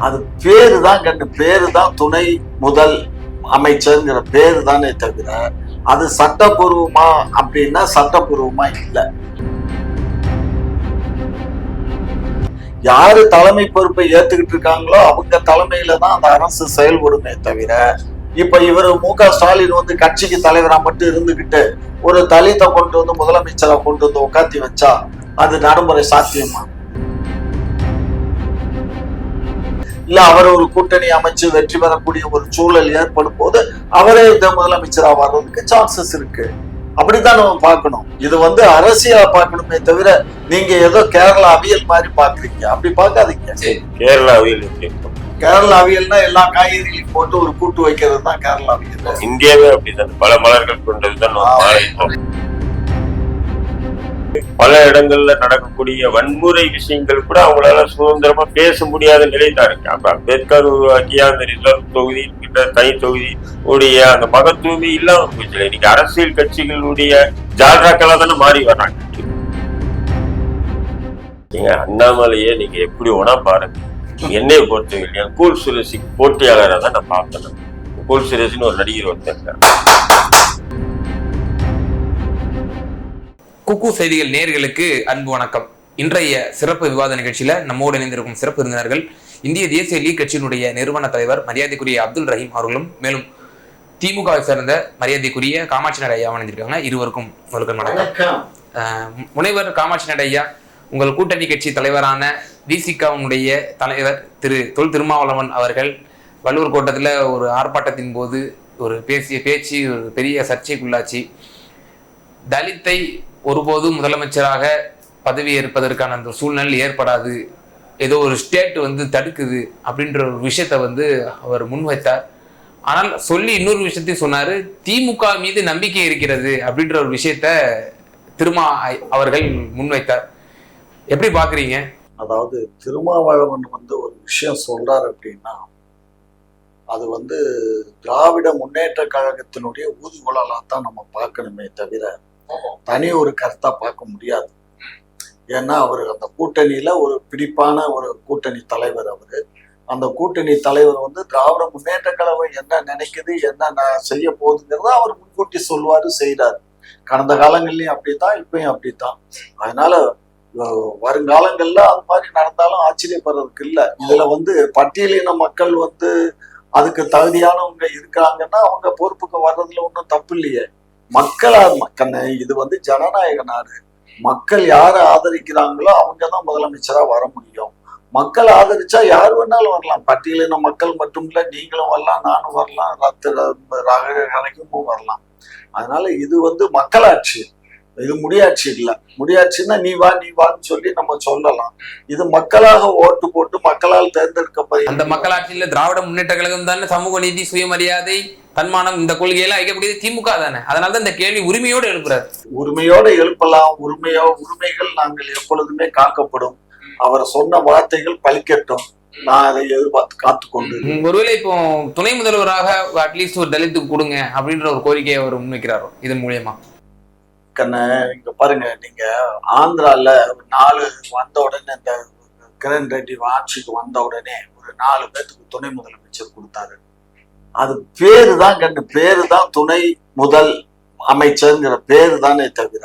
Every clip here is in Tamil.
அது பேரு தான் கண்டு பேரு தான் துணை முதல் அமைச்சர்ங்கிற பேரு தானே தவிர அது சட்டப்பூர்வமா அப்படின்னா சட்டப்பூர்வமா இல்லை. யாரு தலைமை பொறுப்பை ஏத்துக்கிட்டு இருக்காங்களோ அவங்க தலைமையில தான் அந்த அரசு செயல்படுமே தவிர இப்ப இவர் மு க ஸ்டாலின் வந்து கட்சிக்கு தலைவரா மட்டும் இருந்துகிட்டு ஒரு தலித்தை கொண்டு வந்து முதலமைச்சரா கொண்டு வந்து உட்காத்தி வச்சா அது நடைமுறை சாத்தியமா? இல்ல அவர் ஒரு கூட்டணி அமைச்சு வெற்றி பெறக்கூடிய ஒரு சூழல் ஏற்படும் போது அவரே இந்த முதலமைச்சரா வர்றதுக்கு சான்சஸ் இருக்கு. அப்படித்தான் நம்ம பார்க்கணும். இது வந்து அரசியலா பார்க்கணுமே தவிர நீங்க ஏதோ கேரளா அவியல் மாதிரி பாக்குறீங்க அப்படி பார்க்காதீங்க. கேரளா அவியல் கேரளா அவியல்னா எல்லா காய்கறிகளையும் போட்டு ஒரு கூட்டு வைக்கிறது தான் கேரளா அவியல். இந்தியாவே அப்படிதான். பல மலர்கள் கொண்டதுதான் ஒரு மாநிலம். பல இடங்கள்ல நடக்கக்கூடிய வன்முறை விஷயங்கள் கூட அவங்களால சுதந்திரமா பேச முடியாத நிலை தான் இருக்கு. அப்ப அம்பேத்கர் உருவாக்கிய அந்த ரிசர்வ் தொகுதி கிட்ட தனி தொகுதி உடைய அந்த மகத்துவமே இல்லாம போச்சு இன்னைக்கு அரசியல் கட்சிகளுடைய ஜால்ராக்களா தானே மாறி வர்றாங்க. நீங்க அண்ணாமலையே நீங்க எப்படி வேணா பாருங்க. என்னைய பொறுத்தவரையில கூல் சுரேஷி போட்டியாளராக தான் நான் பார்த்தேன் கூல் சுரேஷ்னு ஒரு நடிகர் ஒருத்தர் குக்கு செய்திகள் நேர்களுக்கு அன்பு வணக்கம். இன்றைய சிறப்பு விவாத நிகழ்ச்சியில நம்மோடு இணைந்திருக்கும் சிறப்பு விருந்தினர்கள் இந்திய தேசிய லீக் கட்சியினுடைய நிறுவன தலைவர் மரியாதைக்குரிய அப்துல் ரஹீம் அவர்களும் மேலும் திமுகவை சேர்ந்த மரியாதைக்குரிய காமாட்சி நட ஐயா இணைந்திருக்காங்க. இருவருக்கும் உங்களுக்கு வணக்கம். முனைவர் காமாட்சி நட ஐயா உங்கள் கூட்டணி கட்சி தலைவரான விசிகாவுடைய தலைவர் திரு தொல் திருமாவளவன் அவர்கள் வள்ளுவர் கோட்டத்தில் ஒரு ஆர்ப்பாட்டத்தின் போது ஒரு பேசிய பேச்சு ஒரு பெரிய சர்ச்சைக்குள்ளாச்சு. தலித்தை ஒருபோதும் முதலமைச்சராக பதவி ஏற்பதற்கான அந்த சூழ்நிலை ஏற்படாது. ஏதோ ஒரு ஸ்டேட் வந்து தடுக்குது அப்படின்ற ஒரு விஷயத்த வந்து அவர் முன்வைத்தார். ஆனால் சொல்லி இன்னொரு விஷயத்தையும் சொன்னார் திமுக மீது நம்பிக்கை இருக்கிறது அப்படின்ற ஒரு விஷயத்த திருமா ஐ- அவர்கள் முன்வைத்தார். எப்படி பார்க்குறீங்க? அதாவது திருமாவளவன் வந்து ஒரு விஷயம் சொல்றார் அப்படின்னா அது வந்து திராவிட முன்னேற்ற கழகத்தினுடைய ஊதுகுழலா தான் நம்ம பார்க்கணுமே தவிர தனி ஒரு கருத்தா பார்க்க முடியாது. ஏன்னா அவர் அந்த கூட்டணியில ஒரு பிடிப்பான ஒரு கூட்டணி தலைவர் அவரு. அந்த கூட்டணி தலைவர் வந்து திராவிட முன்னேற்ற கழகம் என்ன நினைக்குது என்ன நான் செய்ய போகுதுங்கிறத அவர் முன்கூட்டி சொல்வாரு செய்றாரு. கடந்த காலங்கள்லயும் அப்படித்தான் இப்பயும் அப்படித்தான். அதனால வருங்காலங்கள்ல அது மாதிரி நடந்தாலும் ஆச்சரியப்படுறதுக்கு இல்ல. இதுல வந்து பட்டியலின மக்கள் வந்து அதுக்கு தகுதியானவங்க இருக்கிறாங்கன்னா அவங்க பொறுப்புக்கு வர்றதுல ஒன்றும் தப்பு இல்லையே. மக்களா மக்கள் இது வந்து ஜனநாயக நாடு. மக்கள் யாரை ஆதரிக்கிறாங்களோ அவங்க தான் முதலமைச்சரா வர முடியும். மக்கள் ஆதரிச்சா யார் வேணாலும் வரலாம். பட்டியலின மக்கள் மட்டும் இல்ல நீங்களும் வரலாம் நானும் வரலாம் ரத்த ரக கணக்கும் வரலாம். அதனால இது வந்து மக்களாட்சி. இது முடியாட்சி இல்ல. முடியாட்சின்னா நீ வா நீ வான்னு சொல்லி நம்ம சொல்லலாம். இது மக்களாக ஓட்டு போட்டு மக்களால் தேர்ந்தெடுக்கப்படுகிற அந்த மக்களாட்சியில திராவிட முன்னேற்ற கழகம் தானே சமூக நீதி சுயமரியாதை தன்மானம் இந்த கொள்கையெல்லாம் ஐக்கக்கூடியது திமுக தானே. அதனால தான் இந்த கேள்வி உரிமையோடு எழுப்புறாரு. உரிமையோட எழுப்பலாம். உரிமையோ உரிமைகள் நாங்கள் எப்பொழுதுமே காக்கப்படும். அவர் சொன்ன வார்த்தைகள் பலிக்கட்டும் நான் அதை எதிர்பார்த்து காத்துக்கொண்டு உம், ஒருவேளை இப்போ துணை முதல்வராக அட்லீஸ்ட் ஒரு தலித்துக்கு கொடுங்க அப்படின்ற ஒரு கோரிக்கையை அவர் முன்வைக்கிறாரோ? இதன் மூலியமா. கண்ணு இங்க பாருங்க நீங்க ஆந்திரால ஒரு நாலு வந்த உடனே இந்த கிரண் ரெட்டி ஆட்சிக்கு வந்த உடனே ஒரு நாலு பேத்துக்கு துணை முதலமைச்சர் கொடுத்தாரு. அது பேரு தான் கண்ணு பேரு தான் துணை முதல் அமைச்சர்ங்கிற பேரு தானே தவிர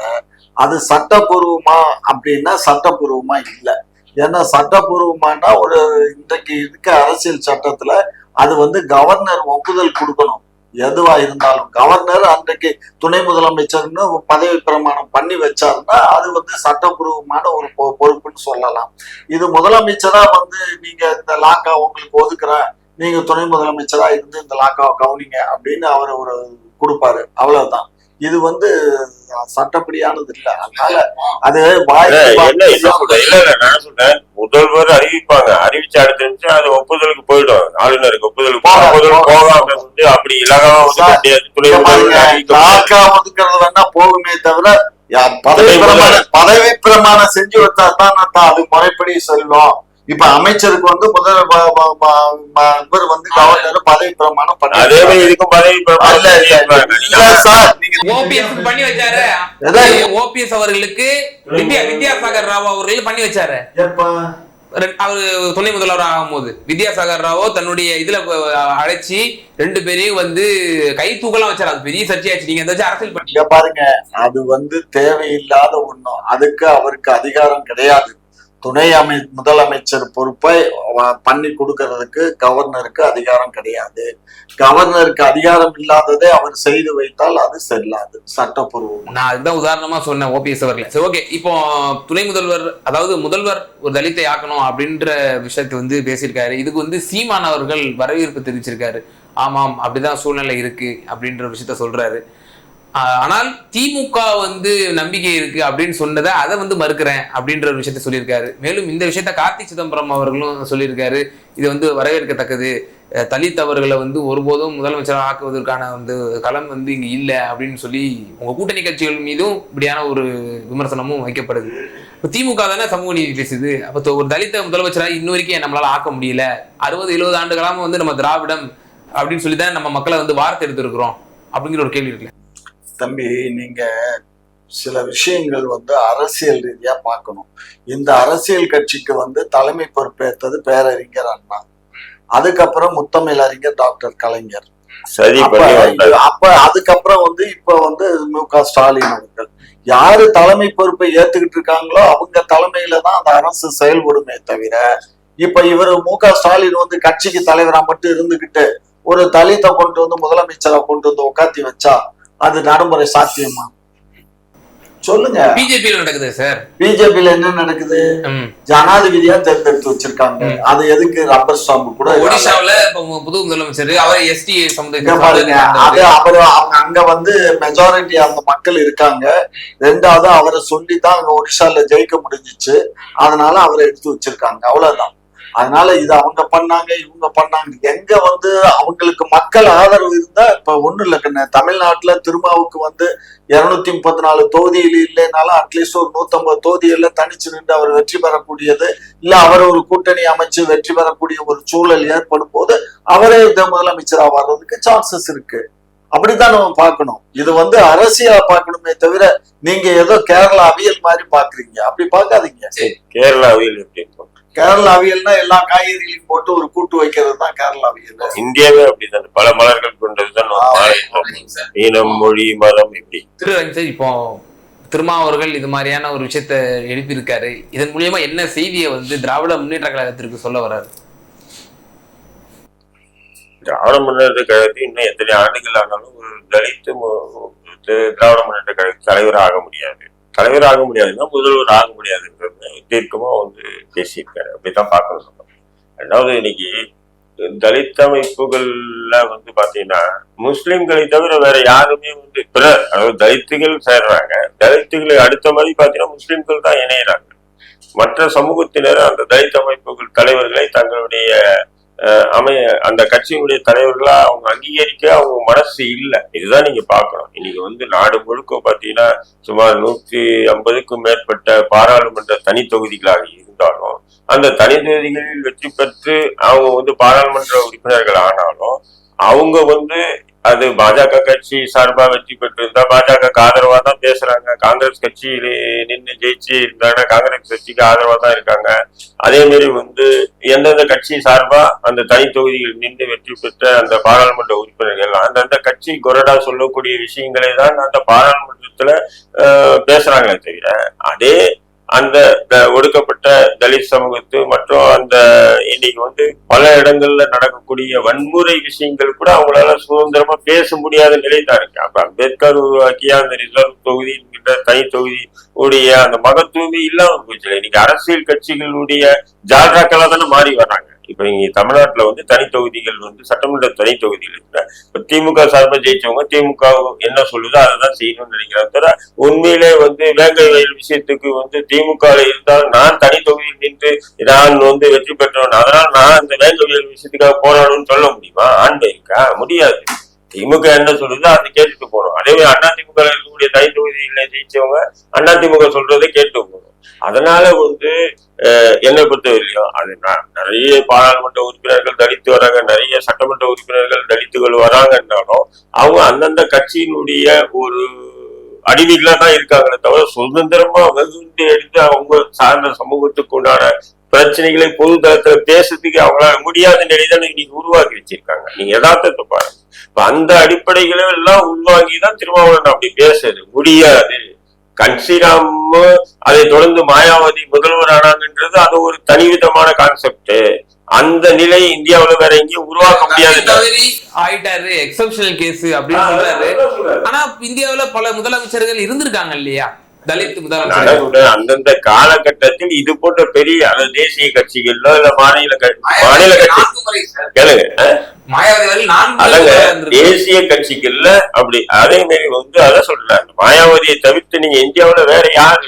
அது சட்டப்பூர்வமா அப்படின்னா சட்டப்பூர்வமா இல்லை. ஏன்னா சட்டப்பூர்வமானா ஒரு இன்றைக்கு இருக்க அரசியல் சட்டத்துல அது வந்து கவர்னர் ஒப்புதல் கொடுக்கணும். எதுவா இருந்தாலும் கவர்னர் அன்றைக்கு துணை முதலமைச்சர்னு பதவி பிரமாணம் பண்ணி வச்சாருன்னா அது வந்து சட்டப்பூர்வமான ஒரு பொ- பொறுப்புன்னு சொல்லலாம். இது முதலமைச்சரா வந்து நீங்க இந்த லாக்கா உங்களுக்கு ஒதுக்குறேன் நீங்க துணை முதலமைச்சரா இருந்து இந்த லாக்காவை கவனிங்க அப்படின்னு அவர் ஒரு கொடுப்பாரு. அவ்வளவுதான். இது வந்து சட்டப்படியானது இல்ல. அதனால அது என்ன என்ன சொல்றேன். இல்ல இல்ல நான் சொல்றேன். முதல்வர் அறிவிப்பாங்க. அறிவிச்சு அடுத்த நிமிஷம் அது ஒப்புதலுக்கு போயிடும். ஆளுநருக்கு ஒப்புதலுக்கு ஒப்புதல். போகாம வந்து அப்படி இலகாம ஒதுக்குறது வேணா போகுமே தவிர பதவி பிரமாணம். பதவி பிரமாணம் செஞ்சு வச்சா தான் அது முறைப்படி செல்லும். இப்ப அமைச்சருக்கு வந்து முதல் இவர் வந்து கவர்னர் பதவி பிரமாணம் பண்ணி அதே மாதிரி இதுக்கும் பதவி பிரமாணம் பண்ணி வச்சாரு? ஓபிஎஸ் அவர்களுக்கு வித்யா வித்யாசாகர் ராவ் அவர்கள் பண்ணி வச்சாரு. அவரு துணை முதல்வர் ஆகும்போது. வித்யாசாகர் ராவோ தன்னுடைய இதுல அழைச்சி ரெண்டு பேரையும் வந்து கை தூக்கலாம் வச்சாரு. அது பெரிய சர்ச்சையாச்சு. நீங்க வச்சு அரசியல் பண்ணி இங்க பாருங்க அது வந்து தேவையில்லாத ஒண்ணும். அதுக்கு அவருக்கு அதிகாரம் கிடையாது. துணை அமை முதலமைச்சர் பொறுப்பை பண்ணி கொடுக்கறதுக்கு கவர்னருக்கு அதிகாரம் கிடையாது. கவர்னருக்கு அதிகாரம் இல்லாததை அவர் செய்து வைத்தால் அது செல்லாது. சட்டப்பூர்வம். நான் அதுதான் உதாரணமா சொன்னேன் ஓபிஎஸ் அவர்களே. சரி ஓகே. இப்போ துணை முதல்வர் அதாவது முதல்வர் ஒரு தலித்தை ஆக்கணும் அப்படின்ற விஷயத்தை வந்து பேசியிருக்காரு. இதுக்கு வந்து சீமான் அவர்கள் வரவேற்பு தெரிவிச்சிருக்காரு. ஆமாம் அப்படிதான் சூழ்நிலை இருக்கு அப்படின்ற விஷயத்த சொல்றாரு. ஆனால் திமுக வந்து நம்பிக்கை இருக்கு அப்படின்னு சொன்னதை அதை வந்து மறுக்கிறேன் அப்படின்ற ஒரு விஷயத்த சொல்லியிருக்காரு. மேலும் இந்த விஷயத்த கார்த்தி சிதம்பரம் அவர்களும் சொல்லியிருக்காரு. இது வந்து வரவேற்கத்தக்கது. தலித்தவர்களை தலித் அவர்களை வந்து ஒருபோதும் முதலமைச்சராக ஆக்குவதற்கான வந்து களம் வந்து இங்கே இல்லை அப்படின்னு சொல்லி உங்க கூட்டணி கட்சிகள் மீதும் இப்படியான ஒரு விமர்சனமும் வைக்கப்படுது. இப்போ திமுக தானே சமூக நீதி பேசுது. அப்போ ஒரு தலித்த முதலமைச்சராக இன்ன வரைக்கும் நம்மளால ஆக்க முடியல. அறுபது எழுபது ஆண்டு காலமா வந்து நம்ம திராவிடம் அப்படின்னு சொல்லி தான் நம்ம மக்களை வந்து வார்த்தை எடுத்திருக்கிறோம் அப்படிங்கிற ஒரு கேள்வி இருக்குல்ல. தம்பி நீங்க சில விஷயங்கள் வந்து அரசியல் ரீதியா பார்க்கணும். இந்த அரசியல் கட்சிக்கு வந்து தலைமை பொறுப்பேற்றது பேரறிஞர் அண்ணா. அதுக்கப்புறம் முத்தமிழ் அறிஞர் டாக்டர் கலைஞர். சரி அப்ப அதுக்கப்புறம் வந்து இப்ப வந்து மு க ஸ்டாலின் அவர்கள். யாரு தலைமை பொறுப்பை ஏத்துக்கிட்டு இருக்காங்களோ அவங்க தலைமையில தான் அந்த அரசு செயல்படுமே தவிர இப்ப இவர் மு க ஸ்டாலின் வந்து கட்சிக்கு தலைவரா மட்டும் இருந்துகிட்டு ஒரு தலித்தை கொண்டு வந்து முதலமைச்சரா கொண்டு வந்து உட்காத்தி வச்சா அது நடைமுறை சாத்தியமா? சொல்லுங்க. பிஜேபியில் நடக்குது சார். பிஜேபியில என்ன நடக்குது. ஜனாதிபதியா தேர்ந்தெடுத்து வச்சிருக்காங்க. அது எதுக்கு ரப்பர் ஸ்டாம்பு கூட மு- புது முதலமைச்சர் அவர் எஸ்டி பாருங்க. அது. அவரு அவங்க அங்க வந்து மெஜாரிட்டி அந்த மக்கள் இருக்காங்க. ரெண்டாவது அவரை சொல்லி தான் அங்க ஒடிஷால ஜெயிக்க முடிஞ்சிச்சு. அதனால அவரை எடுத்து வச்சிருக்காங்க. அவ்வளவுதான். அதனால இது அவங்க பண்ணாங்க இவங்க பண்ணாங்க. எங்க வந்து அவங்களுக்கு மக்கள் ஆதரவு இருந்தா இப்ப ஒண்ணு இல்ல கண்ணு. தமிழ்நாட்டுல திருமாவுக்கு வந்து இருநூத்தி முப்பத்தி நாலு தொகுதியில் இல்லைனாலும் அட்லீஸ்ட் ஒரு நூத்தம்பது தொகுதியில தனிச்சு நின்று அவர் வெற்றி பெறக்கூடியது இல்ல அவர் ஒரு கூட்டணி அமைச்சு வெற்றி பெறக்கூடிய ஒரு சூழல் ஏற்படும் போது அவரே இந்த முதலமைச்சரா வர்றதுக்கு சான்சஸ் இருக்கு. அப்படித்தான் நம்ம பார்க்கணும். இது வந்து அரசியலா பார்க்கணுமே தவிர நீங்க ஏதோ கேரளா அவியல் மாதிரி பாக்குறீங்க அப்படி பார்க்காதீங்க. கேரளாவில் எப்படி? கேரளா அவியல்னா எல்லா காய்கறிகளையும் போட்டு ஒரு கூட்டு வைக்கிறது தான் கேரளா அவியல். இந்தியாவே அப்படிதான். பல மலர்கள் கொண்டதுதான். இனம் மொழி மதம் இப்படி. திரு இப்போ திருமாவர்கள் இது மாதிரியான ஒரு விஷயத்த எழுப்பியிருக்காரு. இதன் மூலியமா என்ன செய்தியை வந்து திராவிட முன்னேற்ற கழகத்திற்கு சொல்ல வர்றாரு? திராவிட முன்னேற்ற கழகத்துக்கு இன்னும் எத்தனை ஆண்டுகள் ஆனாலும் ஒரு தலித்து திராவிட முன்னேற்ற கழக தலைவர் ஆக முடியாது. தலைவர் ஆக முடியாதுன்னா முதல்வர் ஆக முடியாதுன்றது தீர்க்கமா வந்து பேசியிருக்காரு. அப்படித்தான் பார்க்கணும் நம்ம. ரெண்டாவது இன்னைக்கு தலித் அமைப்புகள்ல வந்து பாத்தீங்கன்னா முஸ்லிம்களை தவிர வேற யாருமே வந்து பிற அதாவது தலித்துகள் சேர்றாங்க. தலித்துகளை அடுத்த மாதிரி பாத்தீங்கன்னா முஸ்லிம்கள் தான் இணையிறாங்க. மற்ற சமூகத்தினர் அந்த தலித் அமைப்புகள் தலைவர்களை தங்களுடைய அமைய அந்த கட்சியினுடைய தலைவர்களா அவங்க அங்கீகரிக்க அவங்க மனசு இல்லை. இதுதான் நீங்க பார்க்கணும். இன்னைக்கு வந்து நாடு முழுக்க பாத்தீங்கன்னா சுமார் நூற்றி ஐம்பதுக்கும் மேற்பட்ட பாராளுமன்ற தனி தொகுதிகளாக இருந்தாலும் அந்த தனி தொகுதிகளில் வெற்றி பெற்று அவங்க வந்து பாராளுமன்ற உறுப்பினர்கள் ஆனாலும் அவங்க வந்து அது பாஜக கட்சி சார்பா வெற்றி பெற்றிருந்தா பாஜக ஆதரவா தான் பேசுறாங்க. காங்கிரஸ் கட்சியிலே நின்று ஜெயிச்சு இருந்தாங்கன்னா காங்கிரஸ் கட்சிக்கு ஆதரவா தான் இருக்காங்க. அதே மாதிரி வந்து எந்தெந்த கட்சி சார்பா அந்த தனி தொகுதியில் நின்று வெற்றி பெற்ற அந்த பாராளுமன்ற உறுப்பினர்கள் அந்தந்த கட்சி கொரடா சொல்லக்கூடிய விஷயங்களை தான் அந்த பாராளுமன்றத்துல பேசுறாங்களே தவிர அதே அந்த ஒடுக்கப்பட்ட தலித் சமூகத்து மற்றும் அந்த இன்னைக்கு வந்து பல இடங்கள்ல நடக்கக்கூடிய வன்முறை விஷயங்கள் கூட அவங்களால சுதந்திரமா பேச முடியாத நிலை தான் இருக்கு. அப்ப அம்பேத்கர் உருவாக்கிய அந்த ரிசர்வ் தொகுதி கிட்ட தனி தொகுதி உடைய அந்த மகத்துவமே இல்லாம போச்சு. இன்னைக்கு அரசியல் கட்சிகளுடைய ஜால்ராக்களா தானே மாறி வர்றாங்க. இப்ப இங்க தமிழ்நாட்டுல வந்து தனி தொகுதிகள் வந்து சட்டமன்ற தனி தொகுதிகள் இருக்கு இப்ப திமுக சார்பாக ஜெயிச்சவங்க திமுக என்ன சொல்லுதோ அதை தான் செய்யணும்னு நினைக்கிறாங்க தவிர உண்மையிலே வந்து வேங்கை வயல் விஷயத்துக்கு வந்து திமுக இருந்தால் நான் தனி தொகுதியில் நின்று நான் வந்து வெற்றி பெற்றவன். அதனால் நான் அந்த வேங்கை வயல் விஷயத்துக்காக போராடணும்னு சொல்ல முடியுமா? ஆண்டு இருக்கா? முடியாது. திமுக என்ன சொல்லுதோ அதை கேட்டுட்டு போகணும் அதே மாதிரி அண்ணா இருக்கக்கூடிய தனி தொகுதியில ஜெயிச்சவங்க அண்ணா திமுக சொல்றதை கேட்டு போகணும் அதனால வந்து என்னை பொறுத்தவரையிலையும் அது நிறைய பாராளுமன்ற உறுப்பினர்கள் தலித்து வராங்க நிறைய சட்டமன்ற உறுப்பினர்கள் தலித்துகள் வராங்கன்னாலும் அவங்க அந்தந்த கட்சியினுடைய ஒரு அடிமைகளா தான் இருக்காங்களே தவிர சுதந்திரமா வெகுண்டு எடுத்து அவங்க சார்ந்த சமூகத்துக்கு உண்டான பிரச்சனைகளை பொது தளத்துல பேசுறதுக்கு அவங்களால முடியாத நிலைதான் இன்னைக்கு உருவாக்கி வச்சிருக்காங்க. நீங்க யதார்த்தத்தை பாருங்க. அந்த அடிப்படைகளை எல்லாம் உள்வாங்கி தான் திருமாவளவன் அப்படி பேசுறது. முடியாது. கன்சிராம் அதை தொடர்ந்து மாயாவதி முதல்வர் ஆனாங்கன்றது அது ஒரு தனிவிதமான கான்செப்ட் அந்த நிலை இந்தியாவுல வேற எங்கேயும் உருவாக்க முடியாது. ஆயிட்டாரு. எக்ஸப்ஷனல் கேஸ் அப்படின்னு சொல்றாரு. ஆனா இந்தியாவுல பல முதலமைச்சர்கள் இருந்திருக்காங்க இல்லையா? தலித் முதலமைச்சர் அந்தந்த காலகட்டத்தில் இது போன்ற பெரிய தேசிய கட்சிகளோ இல்ல மாநில மாநில கட்சி. கேளுங்க. தேசிய கட்சிகள்ல அப்படி. அதே மாதிரி வந்து அதான் சொல்றேன் மாயாவதியை தவிர்த்து நீங்க இந்தியாவுல வேற யாரு?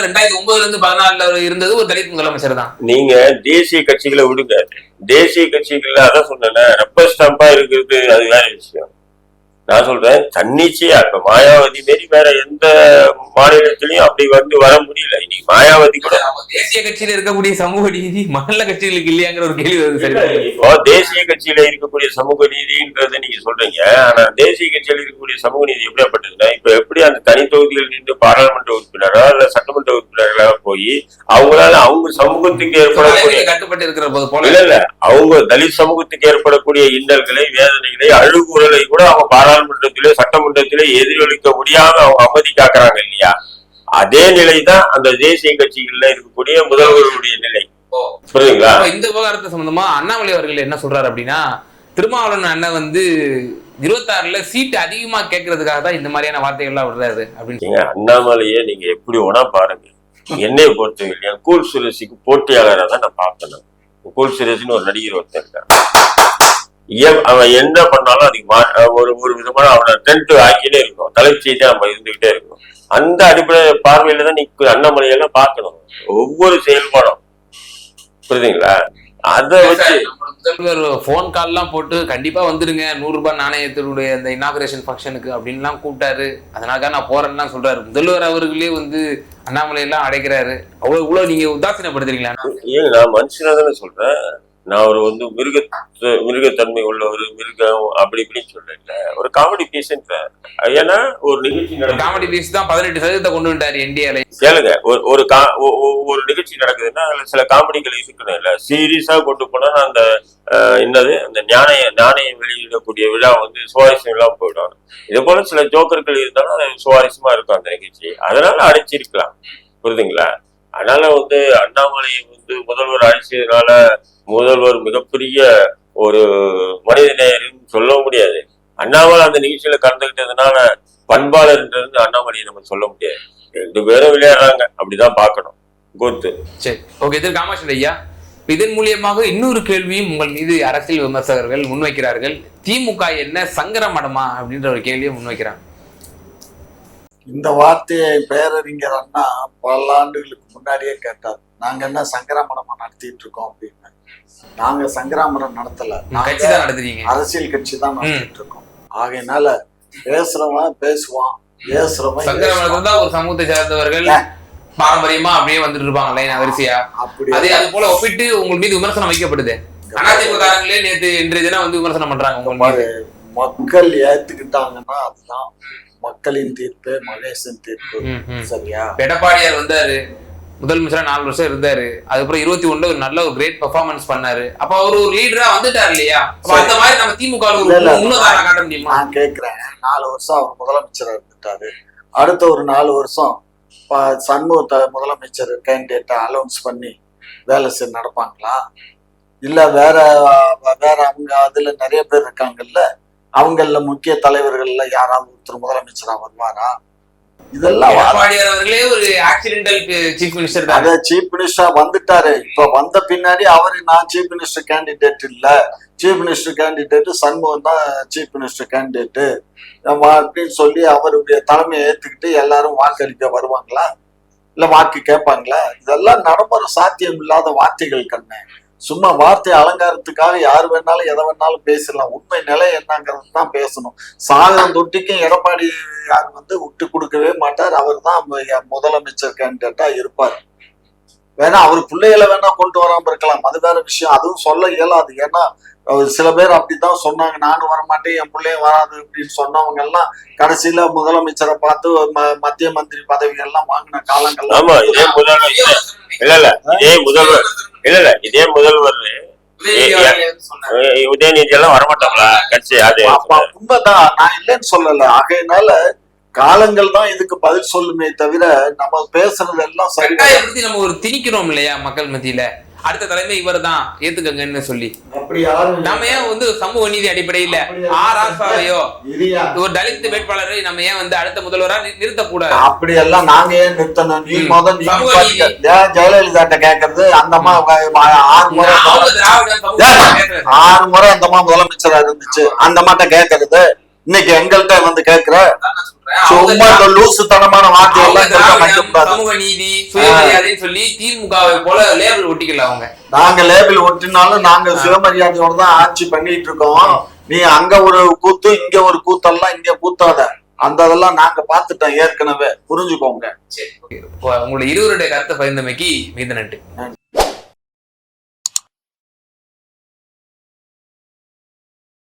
ரெண்டாயிரத்தி ஒன்பதுல இருந்து பதினாலுல இருந்தது ஒரு தலித் முதலமைச்சர் தான். நீங்க தேசிய கட்சிகளை விடுங்க. தேசிய கட்சிகள்ல அதான் சொன்னேன் ரப்பர் ஸ்டாம்பா இருக்கிறது அது வேற விஷயம். நான் சொல்றேன் தன்னிச்சையா இப்ப மாயாவதி மாரி வேற எந்த மாநிலத்திலயும் அப்படி வந்து வர முடியல. இன்னைக்கு மாயாவதி கூட தேசிய கட்சியில இருக்கக்கூடிய சமூக நீதி மாநில கட்சிகளுக்கு இல்லையாங்கிற ஒரு கேள்வி வருது இப்போ தேசிய கட்சியில இருக்கக்கூடிய சமூக நீதின்றத நீங்க சொல்றீங்க. ஆனா தேசிய கட்சியில இருக்கக்கூடிய சமூக நீதி எப்படியாப்பட்டதுன்னா இப்ப எப்படி அந்த தனி தொகுதியில் நின்று பாராளுமன்ற உறுப்பினரா இல்ல சட்டமன்ற உறுப்பினர்களா போய் அவங்களால அவங்க சமூகத்துக்கு ஏற்படக்கூடிய கட்டுப்பட்டு இருக்கிற போது போல. இல்ல இல்ல. அவங்க தலித் சமூகத்துக்கு ஏற்படக்கூடிய இன்னல்களை வேதனைகளை அழுகுறலை கூட அவங்க பாராளுமன்றத்திலே சட்டமன்றத்திலே எதிரொலிக்க அவங்க அமைதி காக்குறாங்க இல்லையா? அதே நிலைதான் அந்த தேசிய கட்சிகள்ல இருக்கக்கூடிய முதல்வர்களுடைய நிலை. புரியுதுங்களா? இந்த விவகாரத்தை சம்பந்தமா அண்ணாமலை அவர்கள் என்ன சொல்றாரு அப்படின்னா திருமாவளவன் அண்ணன் வந்து இருபத்தாறுல சீட் அதிகமா கேட்கறதுக்காக தான் இந்த மாதிரியான வார்த்தைகள்லாம் விடுறாரு அப்படின்னு அண்ணாமலையை நீங்க எப்படி வேணா பாருங்க. என்னைய பொறுத்தவரையிலையா கூல் சுரேஷுக்கு போட்டியாளராக தான் நான் பார்ப்பேன் கூல் சுரேஷ்னு ஒரு நடிகர் ஒருத்தன் இருக்கான் ஏன் அவன் என்ன பண்ணாலும் அதுக்கு ஒரு ஒரு விதமான அவனை டென்ட் ஆக்கினே இருக்கும். தலைச்சியை தான் நம்ம இருந்துகிட்டே இருக்கும். அந்த அடிப்படை பார்வையில தான் நீ அண்ணாமலையெல்லாம் பார்க்கணும். ஒவ்வொரு செயல்பாடும். புரியுதுங்களா? அதை வச்சு முதல்வர் போன் கால்லாம் போட்டு கண்டிப்பா வந்துடுங்க நூறு ரூபாய் நாணயத்தினுடைய அந்த இனாகரேஷன் ஃபங்க்ஷனுக்கு அப்படின்லாம் கூப்பிட்டாரு. அதனால நான் போறேன்னு சொல்றாரு. முதல்வர் அவர்களே வந்து அண்ணாமலை எல்லாம் அடைக்கிறாரு அவ்வளவு இவ்வளவு நீங்க உதாசீனப்படுத்துறீங்களா? ஏன் நான் மனுஷனா தானே சொல்றேன். நான் ஒரு வந்து மிருக மிருகத்தன்மை உள்ள ஒரு மிருகம் அப்படி இப்படின்னு சொல்றேன். ஒரு காமெடி பீஸ்ன்ற ஏன்னா ஒரு நிகழ்ச்சி காமெடி பீஸ் தான் பதினெட்டு சதவீதத்தை கொண்டு வந்துட்டாரு என்டிஏல கேளுங்க ஒரு ஒரு கா ஒரு நிகழ்ச்சி நடக்குதுன்னா அதுல சில காமெடிகள் இருக்கணும். இல்ல சீரியஸா கொண்டு போனா அந்த அஹ், என்னது அந்த ஞானய நாணயம் வெளியிடக்கூடிய விழா வந்து சுவாரஸ்யம் இல்லாம போயிடும். இது போல சில ஜோக்கர்கள் இருந்தாலும் அது சுவாரஸ்யமா இருக்கும் அந்த நிகழ்ச்சி. அதனால அடிச்சிருக்கலாம். புரியுதுங்களா அதனால வந்து அண்ணாமலையை வந்து முதல்வர் அழைச்சதுனால முதல்வர் மிகப்பெரிய ஒரு மனிதநேயர்னு சொல்ல முடியாது. அண்ணாமலை அந்த நிகழ்ச்சியில கலந்துகிட்டதுனால பண்பாளர்ன்றது அண்ணாமலையை நம்ம சொல்ல முடியாது. ரெண்டு பேரும் விளையாடுறாங்க. அப்படிதான் பார்க்கணும். கோத்து. சரி. ஓகே திரு காமாட்சி ஐயா இதன் மூலியமாக இன்னொரு கேள்வியும் உங்கள் மீது அரசியல் விமர்சகர்கள் முன்வைக்கிறார்கள். திமுக என்ன சங்கர மடமா அப்படின்ற ஒரு கேள்வியை முன்வைக்கிறாங்க. இந்த வார்த்தையை பேரறிஞர் அண்ணா பல ஆண்டுகளுக்கு முன்னாடியே கேட்டார். நாங்க என்ன சங்கராமணமா நடத்திட்டு இருக்கோம் அப்படின்னு. நாங்க சங்கராமரம் நடத்தல. அரசியல் கட்சி தான் நடத்திட்டு இருக்கோம். ஆகையினால பேசுறவன் பேசுவான் பேசுறவன் சங்கர பேசுவான். மடத்துல தான் ஒரு சமூகத்தை சேர்ந்தவர்கள் பாரம்பரியமா அப்படியே வந்துட்டு இருப்பாங்க லைன் வரிசையா. அப்படி அதே அது போல ஒப்பிட்டு உங்கள் மீது விமர்சனம் வைக்கப்படுது. அதிமுக காரங்களே நேத்து இன்றைய தினம் வந்து விமர்சனம் பண்றாங்க மக்கள் ஏத்துக்கிட்டாங்கன்னா அதுதான் மக்களின் தீர்ப்பு மகேசன் தீர்ப்பு. சரியா? எடப்பாடியார் வந்தாரு. முதலமைச்சரா நாலு வருஷம் இருந்தாரு. அதுக்கப்புறம் இருபத்தி ஒண்ணுல ஒரு நல்ல ஒரு கிரேட் பெர்ஃபார்மன்ஸ் பண்ணாரு. அப்ப அவர் ஒரு லீடரா வந்துட்டாரு இல்லையா? அந்த மாதிரி நம்ம திமுக முன்னதாரணம் காட்ட முடியுமா? நான் கேக்குறேன். நாலு வருஷம் அவர் முதலமைச்சரா இருந்துட்டாரு. அடுத்த ஒரு நாலு வருஷம் சண்முகத்தை முதலமைச்சர் கேண்டிடேட்டை அலௌன்ஸ் பண்ணி வேலை செய்ய நடப்பாங்களா? இல்ல வேற வேற அவங்க அதுல நிறைய பேர் இருக்காங்கல்ல அவங்கள முக்கிய தலைவர்கள்ல யாராவது ஒருத்தர் முதலமைச்சரா வருவாரா? இதெல்லாம் அவர்களே ஒரு ஆக்சிடென்டல் சீஃப் மினிஸ்டர் அத சீஃப் மினிஸ்டர் வந்துட்டாரு. இப்ப வந்த பின்னாடி அவரு நான் சீஃப் மினிஸ்டர் கேண்டிடேட் இல்ல. சீஃப் மினிஸ்டர் கேண்டிடேட் சண்முகம் தான் சீஃப் மினிஸ்டர் கேண்டிடேட் அப்படின்னு சொல்லி அவருடைய தலைமையை ஏத்துக்கிட்டு எல்லாரும் வாக்களிக்க வருவாங்களா? இல்ல வாக்கு கேட்பாங்களா? இதெல்லாம் நடைமுறை சாத்தியம் இல்லாத வார்த்தைகள் கண்ணு. சும்மா வார்த்தை அலங்காரத்துக்காக யார் வேணாலும் எதை வேணாலும் பேசலாம் உண்மை நிலை என்னங்கிறது தான் பேசணும். சாகம் தொட்டிக்கும் எடப்பாடி யார் வந்து விட்டு கொடுக்கவே மாட்டார். அவர் தான் முதலமைச்சர் கேண்டிடேட்டா இருப்பார். வேணா அவர் பிள்ளைகளை வேணா கொண்டு வராம இருக்கலாம். அது வேற விஷயம். அதுவும் சொல்ல இயலாது. ஏன்னா சில பேர் அப்படித்தான் சொன்னாங்க. நானும் வரமாட்டேன் என் பிள்ளையும் வராது அப்படின்னு சொன்னவங்க எல்லாம் கடைசியில முதலமைச்சரை பார்த்து ம- மத்திய மந்திரி பதவிகள் எல்லாம் வாங்கின காலங்கள்லாம் ஆமா இதே முதல்வர் இல்ல இல்ல இதே முதல்வர். இல்ல இல்ல இதே முதல்வர் உதயநிதி எல்லாம் வரமாட்டாங்களா கட்சி அது. அப்ப உண்மைதான். நான் இல்லைன்னு சொல்லல. ஆகையினால காலங்கள் தான் இதுக்கு பதில் சொல்லுமே தவிர நம்ம பேசுறது எல்லாம் சரி கட்டாயப்படுத்தி நம்ம ஒரு திணிக்கிறோம் இல்லையா மக்கள் மத்தியில? அடுத்த தலைமை இவர்தான். ஏத்துக்கங்கன்னு சொல்லி. நம்ம ஏன் வந்து சமூக நீதி அடிப்படையில ஆர் ஆசாவையோ ஒரு தலித் வேட்பாளரை நம்ம ஏன் வந்து அடுத்த முதல்வரா நிறுத்தக்கூடாது? அப்படி எல்லாம் நாங்க ஏன் நிறுத்தணும்? நீ. ஏன் ஜெயலலிதாட்ட கேக்குறது அந்த ஆறு முறை. ஆறு முறை அந்த முதலமைச்சரா இருந்துச்சு. அந்த அம்மாட்ட கேக்குறது இன்னைக்கு எங்கள்கிட்ட வந்து. அவங்க சும்மா இந்த லூசுத்தனமான வார்த்தை எல்லாம் சமூக நீதி சுயமரியாதைன்னு சொல்லி திமுகவை போல லேபிள் ஒட்டிக்கல அவங்க. நாங்க லேபிள் ஒட்டினாலும் நாங்க சுயமரியாதையோட தான் ஆட்சி பண்ணிட்டு இருக்கோம். நீ அங்க ஒரு கூத்து இங்க ஒரு கூத்தெல்லாம் இங்க கூத்தாத. அந்த இதெல்லாம் நாங்க பாத்துட்டோம் ஏற்கனவே. புரிஞ்சுக்கோங்க. உங்களுடைய இருவருடைய கருத்தை பகிர்ந்தமைக்கு மிகுந்த நன்றி.